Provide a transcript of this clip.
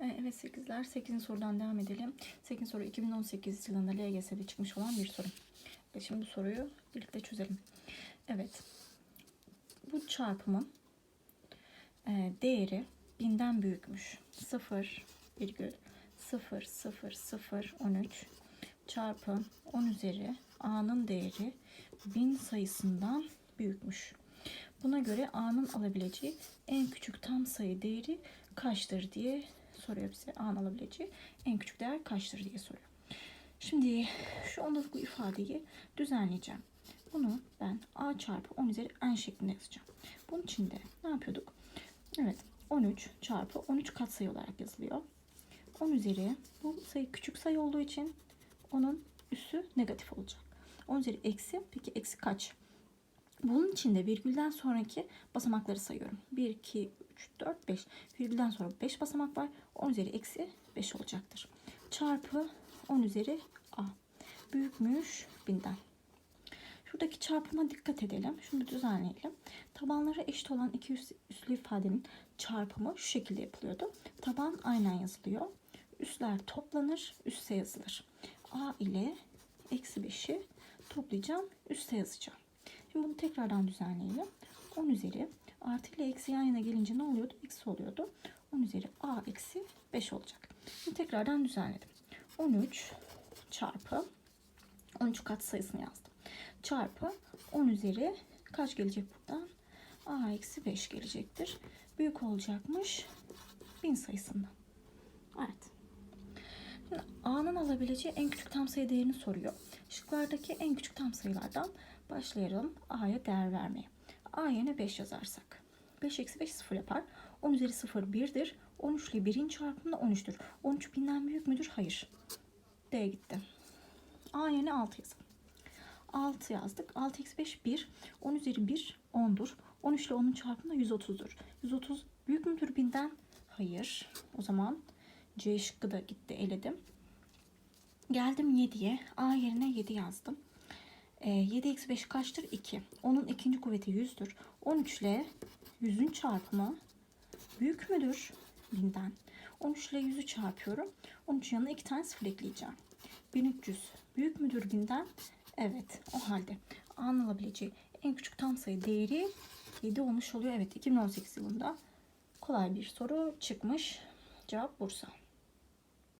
Ee, Evet 8'ler 8. sorudan devam edelim. 8. soru 2018 yılında LGS'de çıkmış olan bir soru. Evet, şimdi bu soruyu birlikte çözelim. Evet. Bu çarpımın e, değeri binden büyükmüş. 0 virgül 0 0 0 13 çarpı 10 üzeri a'nın değeri 1000 sayısından büyükmüş. Buna göre a'nın alabileceği en küçük tam sayı değeri kaçtır diye soruyor bize. A'nın alabileceği en küçük değer kaçtır diye soruyor. Şimdi şu ondalık bu ifadeyi düzenleyeceğim. Bunu ben a çarpı 10 üzeri n şeklinde yazacağım. Bunun için de ne yapıyorduk? Evet 13 çarpı 13 katsayı olarak yazılıyor. 10 üzeri bu sayı küçük sayı olduğu için onun üssü negatif olacak. 10 üzeri eksi peki eksi kaç? Bunun için de virgülden sonraki basamakları sayıyorum. 1, 2, 3, 4, 5. Virgülden sonra 5 basamak var. 10 üzeri eksi 5 olacaktır. Çarpı 10 üzeri a. Büyükmüş binden. Şuradaki çarpıma dikkat edelim. Şunu düzenleyelim. Tabanları eşit olan iki üs- üslü ifadenin çarpımı şu şekilde yapılıyordu. Taban aynen yazılıyor. Üsler toplanır, üste yazılır. A ile eksi 5'i toplayacağım, üste yazacağım. Şimdi bunu tekrardan düzenleyelim. 10 üzeri artı ile eksi yan yana gelince ne oluyordu? Eksi oluyordu. 10 üzeri a eksi 5 olacak. Şimdi tekrardan düzenledim. 13 çarpı 13 kat sayısını yazdım. Çarpı 10 üzeri kaç gelecek buradan? a eksi 5 gelecektir. Büyük olacakmış 1000 sayısından. Evet. Şimdi A'nın alabileceği en küçük tam sayı değerini soruyor. Şıklardaki en küçük tam sayılardan başlayalım A'ya değer vermeye. A yerine 5 yazarsak. 5 eksi 5 0 yapar. 10 üzeri 0 1'dir. 13 ile 1'in çarpımı da 13'tür. 13 binden büyük müdür? Hayır. D gitti. A yerine 6 yazalım. 6 yazdık. 6 eksi 5 1. 10 üzeri 1 10'dur. 13 ile 10'un çarpımı da 130'dur. 130 büyük müdür binden? Hayır. O zaman C şıkkı da gitti eledim. Geldim 7'ye. A yerine 7 yazdım. E, 7 eksi 5 kaçtır? 2. Onun ikinci kuvveti 100'dür. 13 ile 100'ün çarpımı büyük müdür? Binden. 13 ile 100'ü çarpıyorum. 13 yanına 2 tane sıfır ekleyeceğim. 1300 büyük müdür binden? Evet. O halde A'nın alabileceği en küçük tam sayı değeri 7 olmuş oluyor. Evet 2018 yılında kolay bir soru çıkmış. Cevap Bursa.